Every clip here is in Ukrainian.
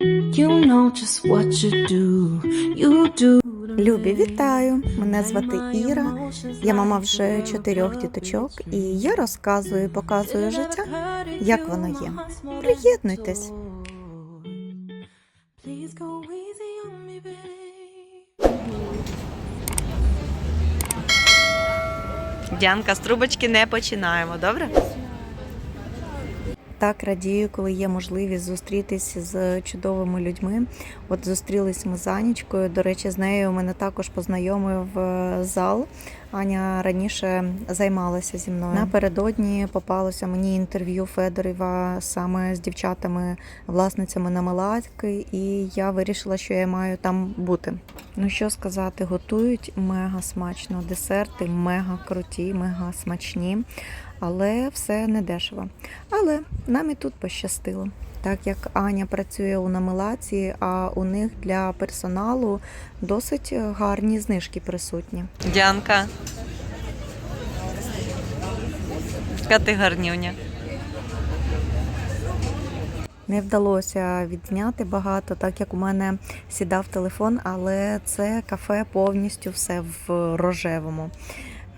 You know just what you do. You do. Любі, вітаю! Мене звати Іра. Я мама вже чотирьох діточок, і я розказую, і показую життя, як воно є. Приєднуйтесь. Дянка, з трубочки не починаємо, добре? Так радію, коли є можливість зустрітися з чудовими людьми. От зустрілись ми з Анічкою. До речі, з нею мене також познайомив е, зал. Аня раніше займалася зі мною. Напередодні попалося мені інтерв'ю Федорєва саме з дівчатами, власницями на Малатки, і я вирішила, що я маю там бути. Ну що сказати, готують мега смачно. Десерти мега круті, мега смачні, але все не дешево. Але нам і тут пощастило. Так як Аня працює у намилаці, а у них для персоналу досить гарні знижки присутні. Дянка. Яка ти гарнюня. Не вдалося відзняти багато, так як у мене сідав телефон, але це кафе повністю все в рожевому.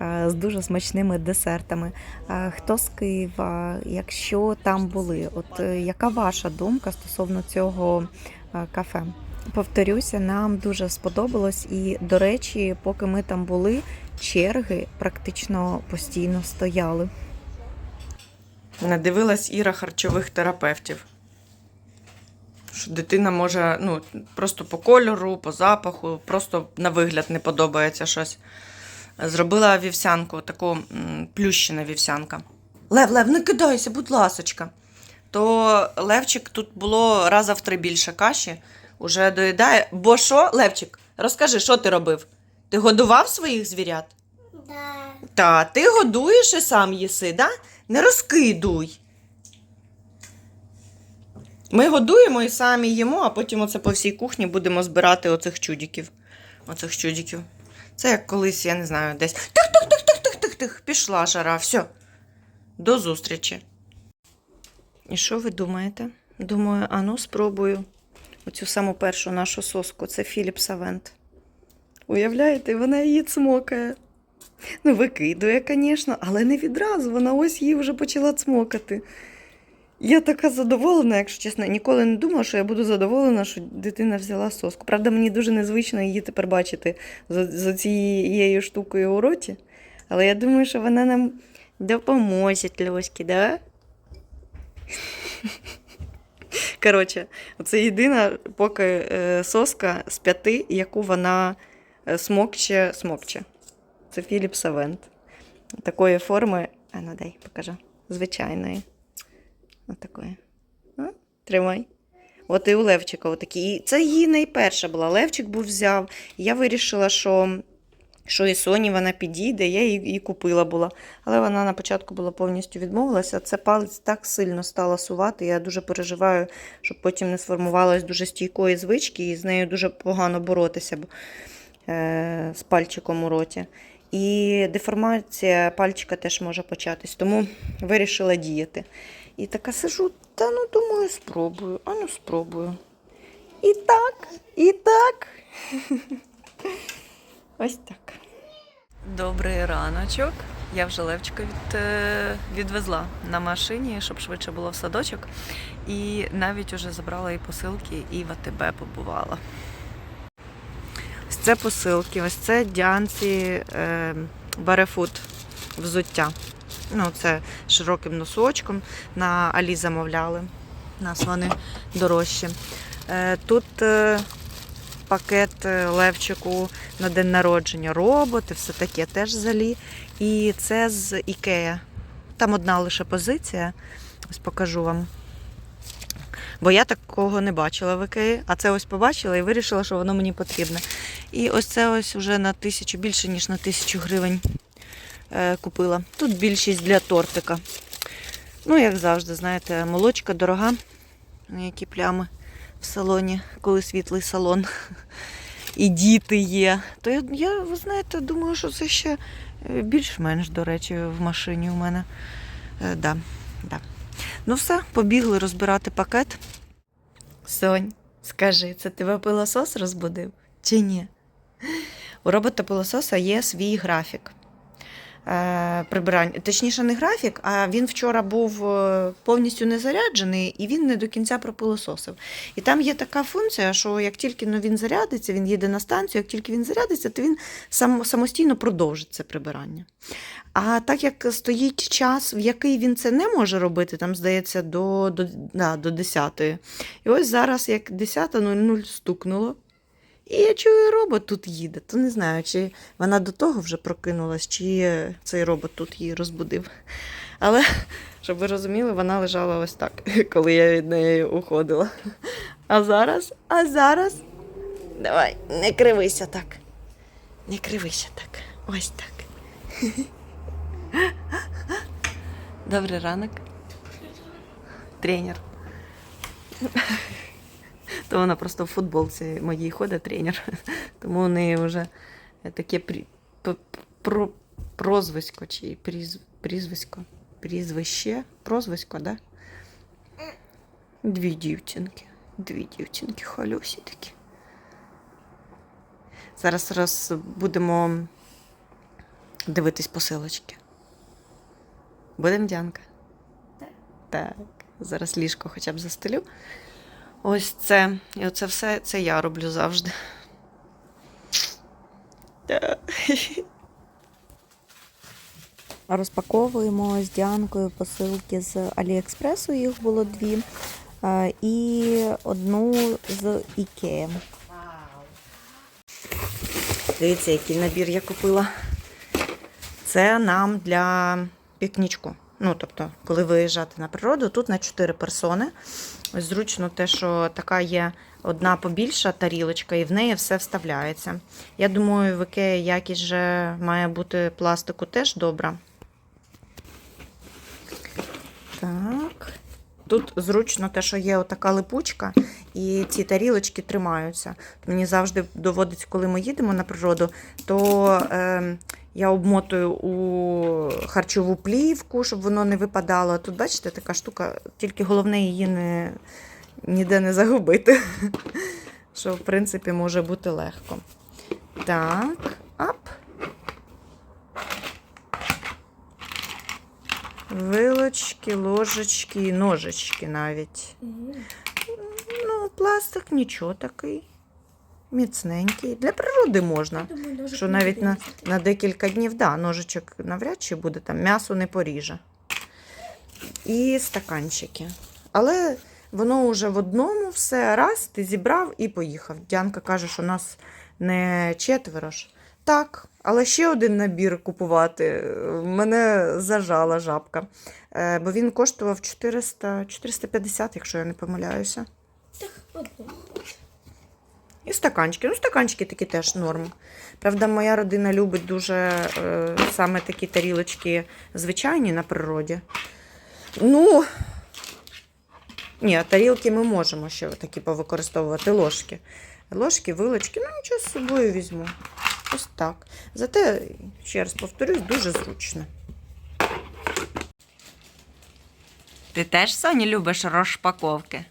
Е, З дуже смачними десертами. Е, Хто з Києва, якщо там були, от е, яка ваша думка стосовно цього кафе? Повторюся, нам дуже сподобалось, і до речі, поки ми там були, черги практично постійно стояли. Надивилась Іра харчових терапевтів. Що дитина може ну, просто по кольору, по запаху, просто на вигляд не подобається щось. Зробила вівсянку, таку плющена вівсянка. Лев, Лев, не кидайся, будь ласочка. То Левчик тут було раза в три більше каші, уже доїдає. Бо що, Левчик, розкажи, що ти робив? Ти годував своїх звірят? Да. Та, ти годуєш і сам їси, да? Не розкидуй. Ми годуємо і самі їмо, а потім оце по всій кухні будемо збирати оцих чудіків. Оцих чудіків. Це як колись, я не знаю, десь. Тих-тих-тих-тих-тих-тих. Пішла жара, все. До зустрічі. І що ви думаєте? Думаю, а ну спробую оцю саму першу нашу соску. Це Філіп Савент. Уявляєте, вона її цмокає. Ну, викидує, звісно, але не відразу. Вона ось її вже почала цмокати. Я така задоволена, якщо чесно, ніколи не думала, що я буду задоволена, що дитина взяла соску. Правда, мені дуже незвично її тепер бачити з, з цією штукою у роті. Але я думаю, що вона нам допоможе, Льоськи, да? Коротше, це єдина поки е, соска з п'яти, яку вона е, смокче, смокче. Це Філіп Савент. Такої форми. А ну дай, покажу. Звичайної. Ось такої. Тримай. От і у Левчика отакі. І це її найперша була. Левчик був взяв. Я вирішила, що, що і Соні вона підійде, я її, її купила була. Але вона на початку була повністю відмовилася. Це палець так сильно стала сувати. Я дуже переживаю, щоб потім не сформувалась дуже стійкої звички, і з нею дуже погано боротися бо, е, з пальчиком у роті. І деформація пальчика теж може початись, тому вирішила діяти. І така сижу, та ну думаю, спробую, а ну спробую. І так, і так. Ось так. Добрий раночок. Я вже Левчика від, е, відвезла на машині, щоб швидше було в садочок. І навіть уже забрала і посилки, і в АТБ побувала. Ось це посилки, ось це Діанці е, Барефут взуття. Ну, це широким носочком. На Алі замовляли. У нас вони дорожчі. Е, тут е, пакет е, Левчику на день народження, роботи, все таке теж з Алі. І це з Ікея. Там одна лише позиція. Ось покажу вам. Бо я такого не бачила в Ікеї, а це ось побачила і вирішила, що воно мені потрібне. І ось це ось вже на тисячу, більше, ніж на тисячу гривень купила. Тут більшість для тортика. Ну, як завжди, знаєте, молочка дорога. Які плями в салоні, коли світлий салон. І діти є. То я, я, ви знаєте, думаю, що це ще е, більш-менш, до речі, в машині у мене. Е, да, да. Ну все, побігли розбирати пакет. Сонь, Скажи, це тебе пилосос розбудив чи ні? У робота-пилососа є свій графік. Е, прибирання. Точніше, не графік, а він вчора був е, повністю не заряджений і він не до кінця пропилососив. І там є така функція, що як тільки ну, він зарядиться, він їде на станцію, як тільки він зарядиться, то він сам, самостійно продовжить це прибирання. А так як стоїть час, в який він це не може робити, там, здається, до, до, да, до 10 І ось зараз, як 10.00 стукнуло, і я чую, робот тут їде. То не знаю, чи вона до того вже прокинулась, чи цей робот тут її розбудив. Але, щоб ви розуміли, вона лежала ось так, коли я від неї уходила. А зараз, а зараз. Давай, не кривися так. Не кривися так. Ось так. Добрий ранок. Тренер. То вона просто в футболці моїй ходить тренер. Тому у неї вже таке прі... про... прозвисько чи пріз... прізвисько. Прізвище. Прозвисько, да? Дві дівчинки. Дві дівчинки, халюсі такі. Зараз роз... будемо дивитись посилочки. Будем, Дянка? Так. Так. Зараз ліжко хоча б застелю. Ось це. І оце все це я роблю завжди. Розпаковуємо з Діанкою посилки з Аліекспресу, їх було дві, е, і одну з Ікеї. Дивіться, який набір я купила. Це нам для пікнічку. Ну, тобто, коли виїжджати на природу, тут на 4 персони. Ось зручно те, що така є одна побільша тарілочка, і в неї все вставляється. Я думаю, в Ікеї якість же має бути пластику теж добра. Так. Тут зручно те, що є отака липучка, і ці тарілочки тримаються. Мені завжди доводиться, коли ми їдемо на природу, то е, я обмотую у харчову плівку, щоб воно не випадало. Тут, бачите, така штука, тільки головне її не, ніде не загубити. Що, в принципі, може бути легко. Так, ап. Вилочки, ложечки і ножички навіть. Ну, пластик нічого такий. Міцненький. Для природи можна. Що навіть на, на декілька днів, да, ножичок навряд чи буде, там м'ясо не поріже. І стаканчики. Але воно вже в одному все раз, ти зібрав і поїхав. Діанка каже, що нас не четверо ж. Так, але ще один набір купувати. Мене зажала жабка. Е, бо він коштував 400, 450, якщо я не помиляюся. І стаканчики. Ну, стаканчики такі теж норм. Правда, моя родина любить дуже е, саме такі тарілочки звичайні на природі. Ну, ні, тарілки ми можемо ще такі повикористовувати ложки. Ложки, вилочки, ну нічого з собою візьму. Ось так. Зате, ще раз повторюсь, дуже зручно. Ти теж, Соня, любиш розпаковки?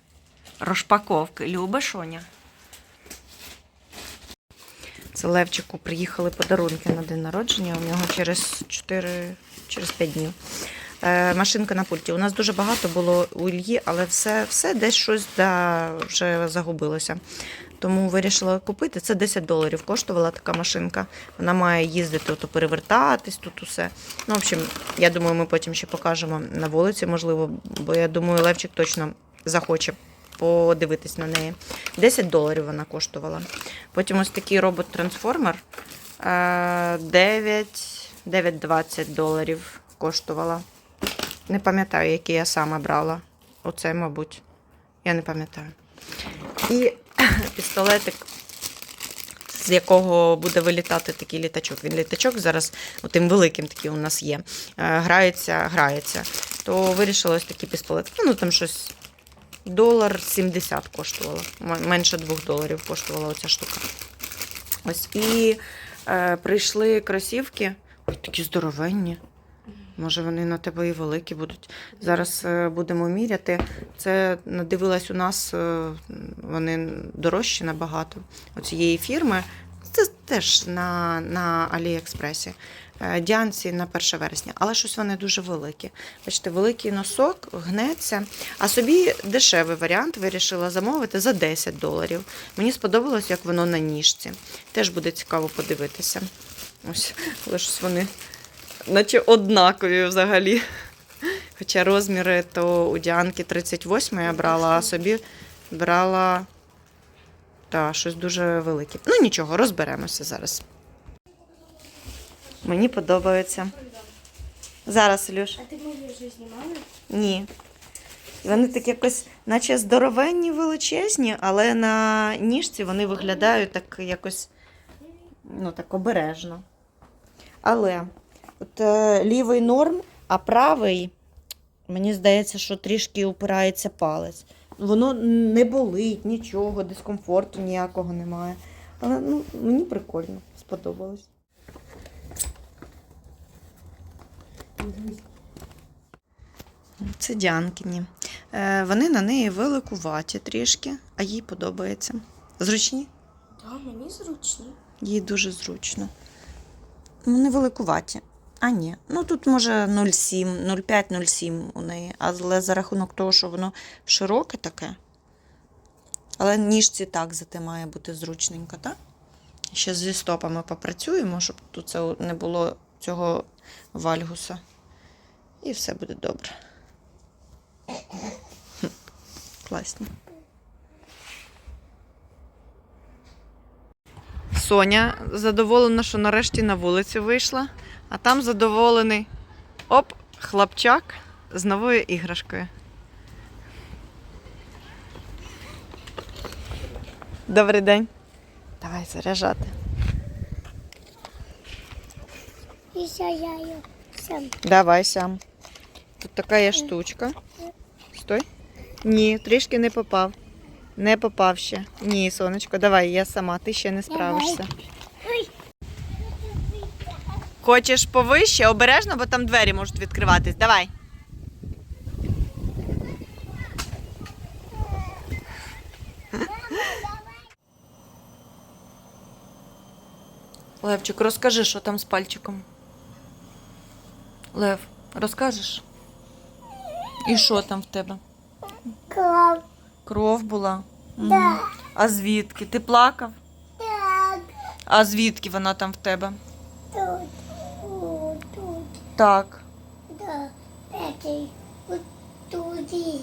Розпаковки любиш, Оня? Це Левчику приїхали подарунки на день народження. У нього через 4, через 5 днів. Е, машинка на пульті. У нас дуже багато було у Ільї, але все, все десь щось да, вже загубилося. Тому вирішила купити. Це 10 доларів коштувала така машинка. Вона має їздити, ото перевертатись тут усе. Ну, в общем, я думаю, ми потім ще покажемо на вулиці, можливо, бо я думаю, Левчик точно захоче подивитись на неї. 10 доларів вона коштувала. Потім ось такий робот-трансформер. е, 9, 9,20 доларів коштувала. Не пам'ятаю, який я саме брала. Оце, мабуть. Я не пам'ятаю. І пістолетик, з якого буде вилітати такий літачок. Він літачок зараз, отим великим такий у нас є. е, Грається, грається. То вирішила ось такий пістолет. Ну, там щось долар 70 коштувало. М- Менше 2 доларів коштувала оця штука. Ось і е, прийшли кросівки. Ой, такі здоровенні. Може, вони на тебе і великі будуть. Зараз е, будемо міряти. Це надивилась у нас, е, вони дорожчі набагато. Оцієї фірми. Це теж на, на Аліекспресі. Е, Діанці на 1 вересня, але щось вони дуже великі. Бачите, великий носок гнеться. А собі дешевий варіант вирішила замовити за 10 доларів. Мені сподобалось, як воно на ніжці. Теж буде цікаво подивитися. Ось, але вони наче однакові взагалі. Хоча розміри то у Діанки 38 я брала, а собі брала та, щось дуже велике. Ну нічого, розберемося зараз. Мені подобається. Зараз, Ілюш. А ти мої вже знімала? Ні. І Вони такі якось, наче здоровенні, величезні, але на ніжці вони виглядають так якось ну, так обережно. Але от е, лівий норм, а правий, мені здається, що трішки упирається палець. Воно не болить, нічого, дискомфорту ніякого немає. Але ну, мені прикольно, сподобалось. Це Діанкині. Е, Вони на неї великуваті трішки, а їй подобається. Зручні? Так, мені зручно. Їй дуже зручно. Вони великуваті. А ні. Ну тут може 0,7, 0,5, 0,7 у неї. Але за рахунок того, що воно широке таке. Але ніжці так зате має бути зручненько, так? Ще зі стопами попрацюємо, щоб тут це не було цього вальгуса. І все буде добре. Класно. Соня задоволена, що нарешті на вулицю вийшла, а там задоволений оп, хлопчак з новою іграшкою. Добрий день. Давай заряджати. І сяяю сам. Давай сам. Тут така є штучка. Стой. Ні, трішки не попав. Не попав ще. Ні, сонечко, давай, я сама, ти ще не справишся. Хочеш повище, обережно, бо там двері можуть відкриватись. Давай. Левчик, розкажи, що там з пальчиком. Лев, розкажеш? І що там в тебе? Клав. Кров була? Да. А звідки? Ти плакав? Так. А звідки вона там в тебе? Тут. О, тут. Так. Да. П'ятий. Туди.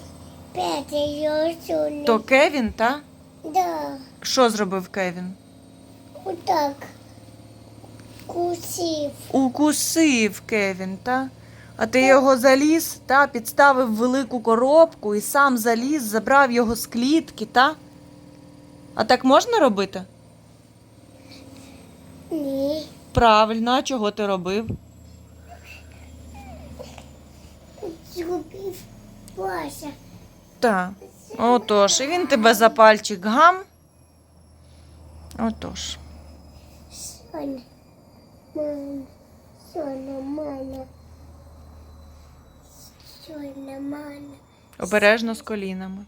П'ятий розсуне. То Кевін, та? Да. Що зробив Кевін? Отак. Кусів. Укусив Кевін, та? А ти його заліз, та, підставив велику коробку і сам заліз, забрав його з клітки, та? А так можна робити? Ні. Правильно, а чого ти робив? Згубив Вася. Так. Отож, і він тебе за пальчик гам. Отож. Соня. Мама. Соня, мама. Соня, мама. Обережно з колінами.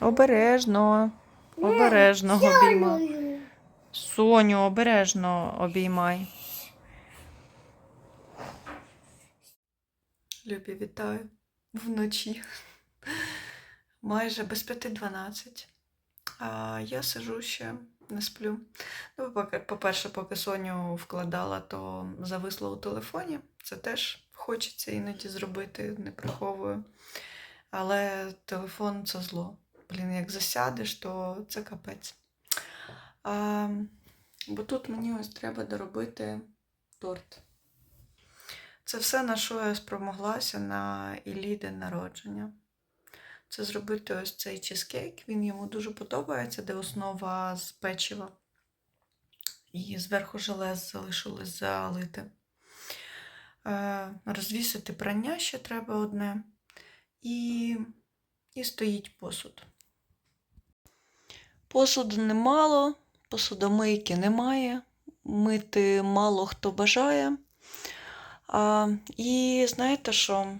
Обережно. Обережно обіймай. Соню, обережно обіймай. Любі, вітаю. Вночі. Майже без п'яти дванадцять. А я сижу ще, не сплю. Ну, по-перше, поки Соню вкладала, то зависла у телефоні. Це теж хочеться іноді зробити, не приховую. Але телефон це зло. Блін, як засядеш, то це капець. А, бо тут мені ось треба доробити торт. Це все, на що я спромоглася на день народження. Це зробити ось цей чизкейк. Він йому дуже подобається, де основа з печива. І зверху желе залишилось залити. Е, розвісити прання ще треба одне. І, і стоїть посуд. Посуду немало, посудомийки немає, мити мало хто бажає. А, і знаєте що?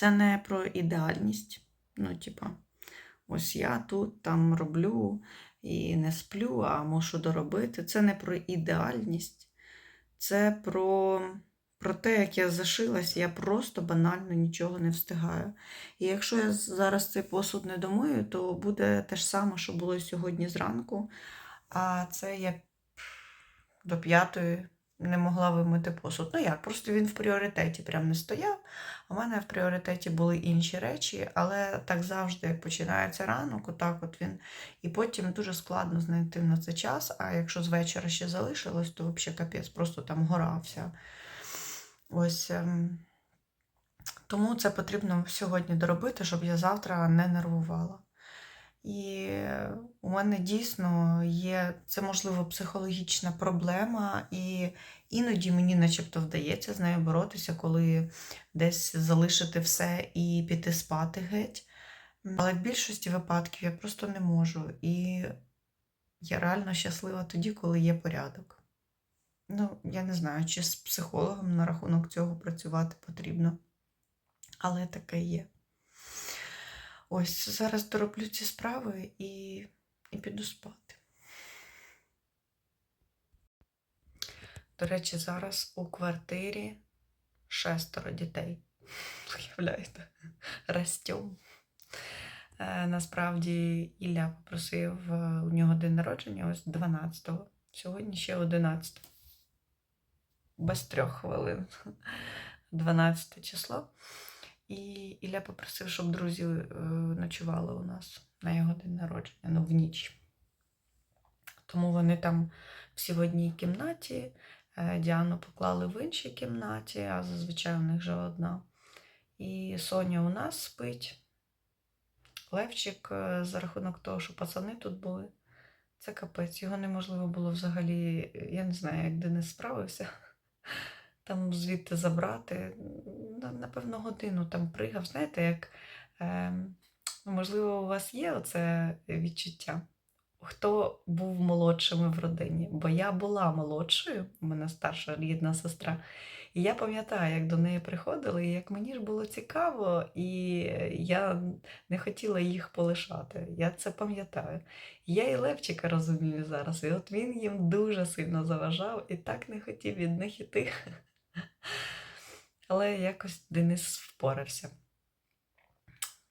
Це не про ідеальність. Ну, типа, ось я тут там роблю і не сплю, а мушу доробити. Це не про ідеальність, це про, про те, як я зашилась, я просто банально нічого не встигаю. І якщо я зараз цей посуд не домию, то буде те ж саме, що було сьогодні зранку. А це я до п'ятої не могла вимити посуд. Ну як, просто він в пріоритеті прям не стояв. У мене в пріоритеті були інші речі, але так завжди, як починається ранок, отак от він. І потім дуже складно знайти на це час. А якщо з вечора ще залишилось, то взагалі капець, просто там гора вся. Ось. ем, Тому це потрібно сьогодні доробити, щоб я завтра не нервувала. І у мене дійсно є, це можливо психологічна проблема, і іноді мені начебто вдається з нею боротися, коли десь залишити все і піти спати геть. Але в більшості випадків я просто не можу. І я реально щаслива тоді, коли є порядок. Ну, я не знаю, чи з психологом на рахунок цього працювати потрібно. Але таке є. Ось зараз дороблю ці справи і, і піду спати. До речі, зараз у квартирі шестеро дітей. Уявляєте? Растем. Е, насправді Ілля попросив е, у нього день народження ось 12-го. Сьогодні ще 11. Без трьох хвилин. 12 число. І Ілля попросив, щоб друзі е, ночували у нас на його день народження, ну, в ніч. Тому вони там всі в одній кімнаті. Е, Діану поклали в іншій кімнаті, а зазвичай у них вже одна. І Соня у нас спить. Левчик, е, за рахунок того, що пацани тут були, це капець. Його неможливо було взагалі, я не знаю, як Денис справився. Там звідти забрати. Напевно, годину там пригав. Знаєте, як е, можливо, у вас є оце відчуття? Хто був молодшими в родині? Бо я була молодшою, у мене старша рідна сестра. І я пам'ятаю, як до неї приходили, і як мені ж було цікаво, і я не хотіла їх полишати. Я це пам'ятаю. Я і Левчика розумію зараз, і от він їм дуже сильно заважав і так не хотів від них іти. Але якось Денис впорався.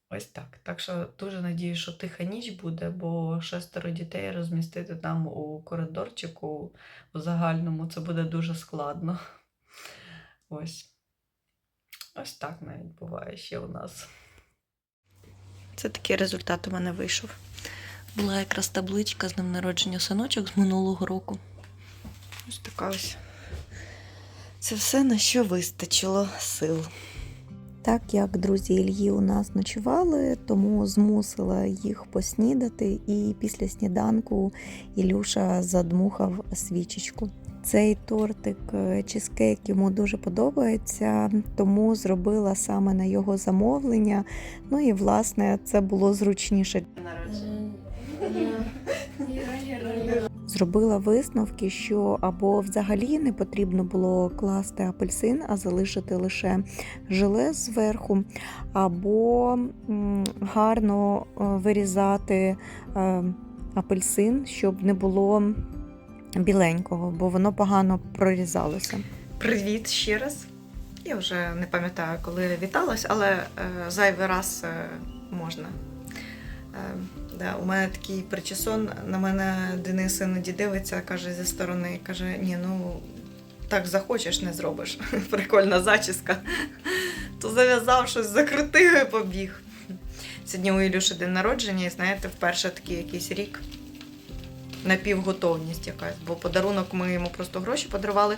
Ось так. Так що дуже надію, що тиха ніч буде, бо шестеро дітей розмістити там у коридорчику у загальному це буде дуже складно. Ось. Ось так навіть буває ще у нас. Це такий результат у мене вийшов. Була якраз табличка з ним народження синочок з минулого року. Ось така ось. Це все, на що вистачило сил. Так як друзі Ільї у нас ночували, тому змусила їх поснідати, і після сніданку Ілюша задмухав свічечку. Цей тортик е, чизкейк йому дуже подобається, тому зробила саме на його замовлення. Ну і власне це було зручніше зробила висновки, що або взагалі не потрібно було класти апельсин, а залишити лише желе зверху, або гарно е, вирізати е, апельсин, щоб не було біленького, бо воно погано прорізалося. Привіт ще раз. Я вже не пам'ятаю, коли віталась, але е, зайвий раз можна. Да, у мене такий причесон, на мене Денис іноді дивиться, каже зі сторони, каже, ні, ну так захочеш, не зробиш. Прикольна зачіска. То зав'язав щось, закрутив і побіг. Сьогодні у Ілюші день народження, і знаєте, вперше такий якийсь рік. Напівготовність якась, бо подарунок ми йому просто гроші подарували,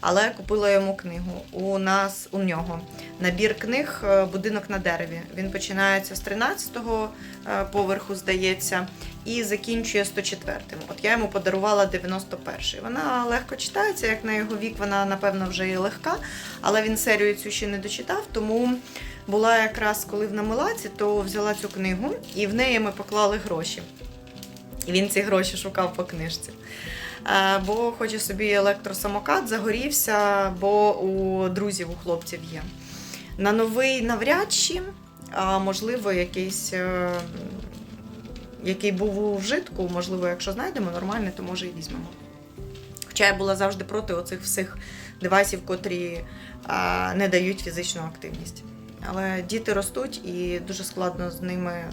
але купила йому книгу. У нас у нього набір книг е, Будинок на дереві. Він починається з 13-го е, поверху, здається, і закінчує 104-м. От я йому подарувала 91-й. Вона легко читається, як на його вік, вона, напевно, вже і легка, але він серію цю ще не дочитав, тому була якраз коли в Намилаці, то взяла цю книгу і в неї ми поклали гроші. Він ці гроші шукав по книжці. Е, Бо хоче собі електросамокат, загорівся, бо у друзів, у хлопців є. На новий навряд чи, а можливо, якийсь, е, який був у вжитку, можливо, якщо знайдемо нормальний, то може і візьмемо. Хоча я була завжди проти оцих всіх девайсів, котрі не дають фізичну активність. Але діти ростуть і дуже складно з ними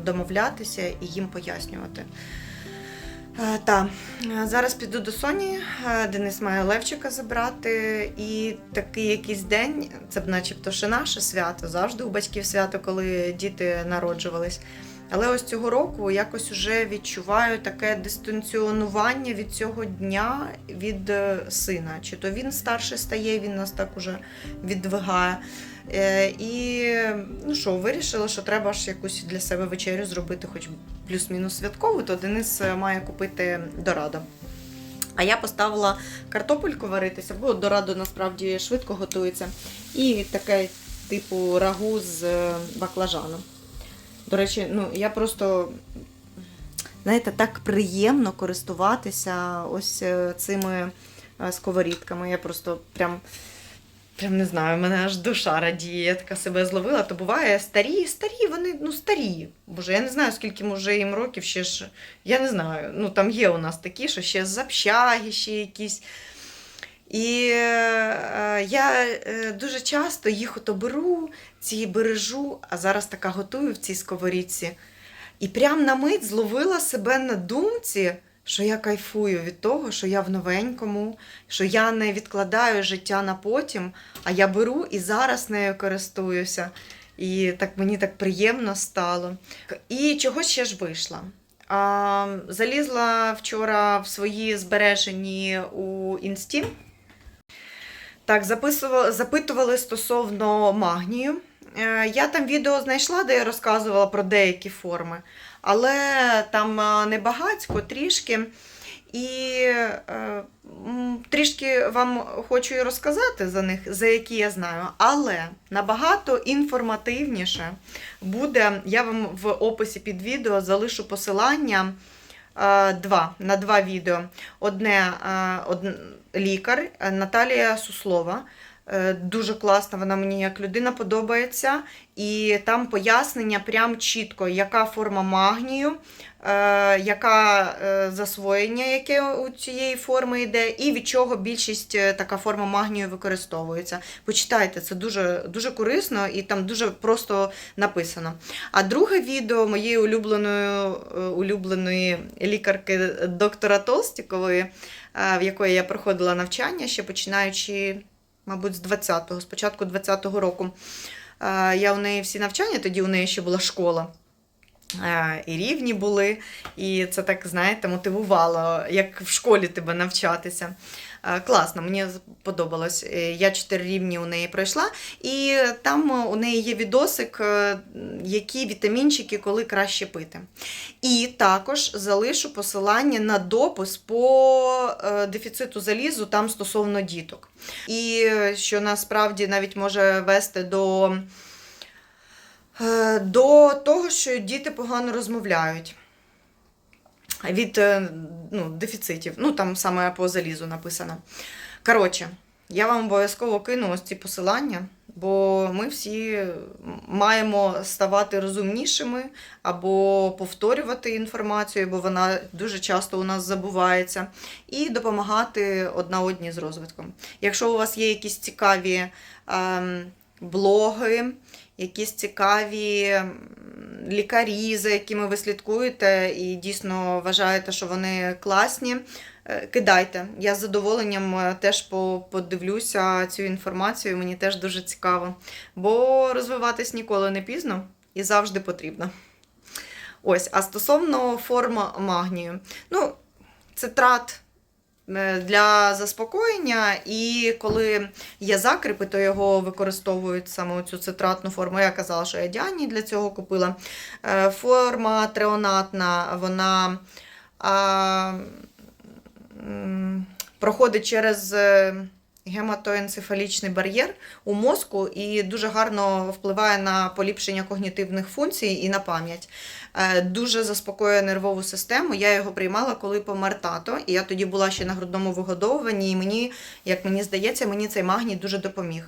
домовлятися і їм пояснювати. Е, Та е, зараз піду до Соні. Е, Денис має Левчика забрати. І такий якийсь день, це б начебто ще наше свято, завжди у батьків свято, коли діти народжувались. Але ось цього року якось уже відчуваю таке дистанціонування від цього дня від сина. Чи то він старший стає, він нас так уже віддвигає. Е, І ну що, вирішила, що треба ж якусь для себе вечерю зробити, хоч плюс-мінус святкову, то Денис е, має купити дорадо. А я поставила картопельку варитися, бо дорадо насправді швидко готується. І таке типу рагу з е, баклажаном. До речі, ну я просто, знаєте, так приємно користуватися ось цими сковорідками. Я просто прям, прям не знаю, мене аж душа радіє. Я така себе зловила. То буває старі, старі, вони ну старі. Боже, я не знаю, скільки може їм років ще ж. Я не знаю. Ну там є у нас такі, що ще з общаги, ще якісь. І е, я е, дуже часто їх ото беру, ці бережу, а зараз така готую в цій сковорідці. І прям на мить зловила себе на думці, що я кайфую від того, що я в новенькому, що я не відкладаю життя на потім, а я беру і зараз нею користуюся. І так мені так приємно стало. І чого ще ж вийшла? А, залізла вчора в свої збережені у інсті. Так, записували, запитували стосовно магнію. Е, Я там відео знайшла, де я розказувала про деякі форми, але там е, небагацько, трішки. І е, трішки вам хочу і розказати за них, за які я знаю, але набагато інформативніше буде. Я вам в описі під відео залишу посилання е, два, на два відео. Одне е, од, лікар е, Наталія Суслова. Е, Дуже класна, вона мені як людина подобається. І там пояснення прям чітко, яка форма магнію, е, яка е, засвоєння, яке у цієї форми йде, і від чого більшість така форма магнію використовується. Почитайте, це дуже, дуже корисно і там дуже просто написано. А друге відео моєї улюбленої, улюбленої лікарки доктора Толстікової, в якої я проходила навчання, ще починаючи, мабуть, з 20-го, з початку 20-го року. Е, Я у неї всі навчання, тоді у неї ще була школа. Е, І рівні були, і це так, знаєте, мотивувало, як в школі тебе навчатися. Е, Класно, мені подобалось. Е, Я чотири рівні у неї пройшла, і там у неї є відосик, які вітамінчики коли краще пити. І також залишу посилання на допис по дефіциту залізу там стосовно діток. І що насправді навіть може вести до. Е, До того, що діти погано розмовляють від е, ну, дефіцитів. Ну, там саме по залізу написано. Коротше, я вам обов'язково кину ось ці посилання, бо ми всі маємо ставати розумнішими або повторювати інформацію, бо вона дуже часто у нас забувається, і допомагати одна одній з розвитком. Якщо у вас є якісь цікаві ем, блоги, якісь цікаві лікарі, за якими ви слідкуєте, і дійсно вважаєте, що вони класні. е, Кидайте. Я з задоволенням е, теж подивлюся цю інформацію, мені теж дуже цікаво. Бо розвиватись ніколи не пізно і завжди потрібно. Ось, а стосовно форм магнію, ну, цитрат для заспокоєння, і коли є закріпи, то його використовують саме цю цитратну форму. Я казала, що я Діані для цього купила. Е, Форма треонатна, вона а, проходить через е, гематоенцефалічний бар'єр у мозку і дуже гарно впливає на поліпшення когнітивних функцій і на пам'ять. Е, Дуже заспокоює нервову систему. Я його приймала, коли помер тато, і я тоді була ще на грудному вигодовуванні, і мені, як мені здається, мені цей магній дуже допоміг.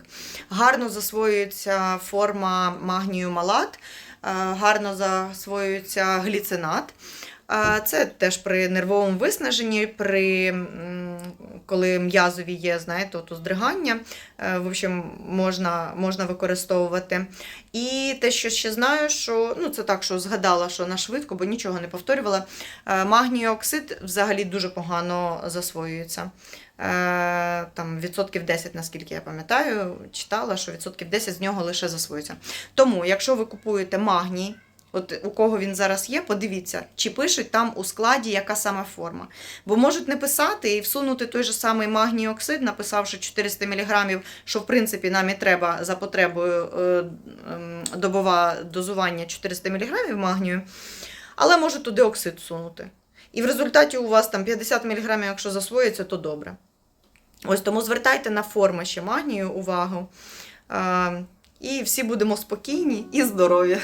Гарно засвоюється форма магнію малат, е, гарно засвоюється гліцинат. Це теж при нервовому виснаженні, при коли м'язові є, знаєте, от уздригання, е, в общем, можна, можна використовувати. І те, що ще знаю, що ну це так, що згадала, що на швидко, бо нічого не повторювала. е, Магній оксид взагалі дуже погано засвоюється. Е, Там відсотків 10, наскільки я пам'ятаю, читала, що відсотків 10 з нього лише засвоюється. Тому, якщо ви купуєте магній, От у кого він зараз є, подивіться, чи пишуть там у складі, яка саме форма. Бо можуть не писати і всунути той же самий магній оксид, написавши 400 мг, що в принципі нам і треба за потребою е, ем, добова дозування 400 мг магнію, але можуть туди оксид всунути. І в результаті у вас там 50 мг, якщо засвоїться, то добре. Ось тому звертайте на форми ще магнію увагу. Е, і всі будемо спокійні і здорові.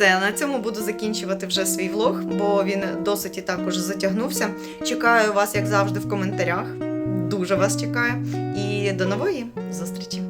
Все, на цьому буду закінчувати вже свій влог, бо він досить і також затягнувся. Чекаю вас, як завжди, в коментарях. Дуже вас чекаю. І до нової зустрічі!